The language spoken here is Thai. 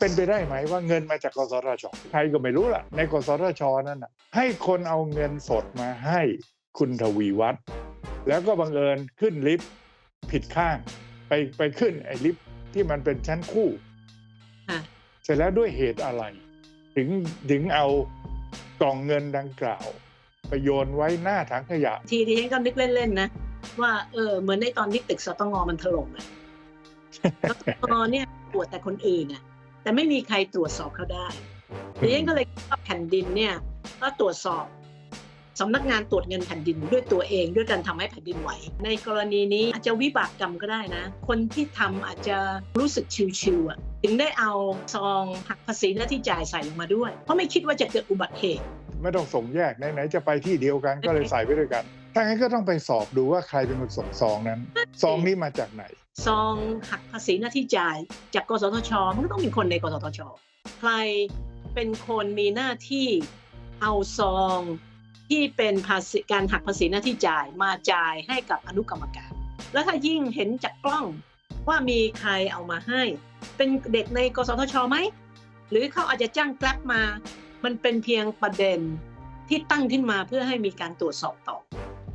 เป็นไปได้ไหมว่าเงินมาจากกสทช ใครก็ไม่รู้ล่ะ ในกสทชนั่นน่ะให้คนเอาเงินสดมาให้คุณทวีวัฒน์แล้วก็บังเอิญขึ้นลิฟต์ผิดข้าง ไปไปขึ้นไอ้ลิฟต์ที่มันเป็นชั้นคู่ค่ะเสร็จแล้วด้วยเหตุอะไร ถึงถึงเอากล่องเงินดังกล่าวไปโยนไว้หน้าถังขยะ ทีที่ฉันก็นึกเล่นๆนะ ว่าเออเหมือนในตอนที่ตึกสตงมันถล่มอะสตงเนี่ยตรวจแต่คนอื่นน่ะ แต่ไม่มีใครตรวจสอบเขาได้ทีนี้ก็เลยคิดว่าแผ่นดินเนี่ยก็ตรวจสอบสำนักงานตรวจเงินแผ่นดินด้วยตัวเองด้วยการทำให้แผ่นดินไหว ในกรณีนี้อาจจะวิบากกรรมก็ได้นะ คนที่ทำอาจจะรู้สึกชิวๆอะถึงได้เอาซองหักภาษีหน้าที่จ่ายใส่ลงมาด้วย เพราะไม่คิดว่าจะเกิดอุบัติเหตุ ไม่ต้องส่งแยกไหนๆจะไปที่เดียวกันก็เลยใส่ไปด้วยกันถ้างั้นก็ต้องไปสอบดูว่าใครเป็นคนส่งซองนั้น ซองนี้มาจากไหน ซองหักภาษีหน้าที่จ่ายจากกสทช มันก็ต้องมีคนในกสทช ใครเป็นคนมีหน้าที่เอาซองที่เป็นภาษีการหักภาษีหน้าที่จ่ายมาจ่ายให้กับอนุกรรมการ แล้วถ้ายิ่งเห็นจากกล้องว่ามีใครเอามาให้ เป็นเด็กในกสทชไหม หรือเขาอาจจะจ้างแกร็บมา มันเป็นเพียงประเด็นที่ตั้งขึ้นมาเพื่อให้มีการตรวจสอบต่อ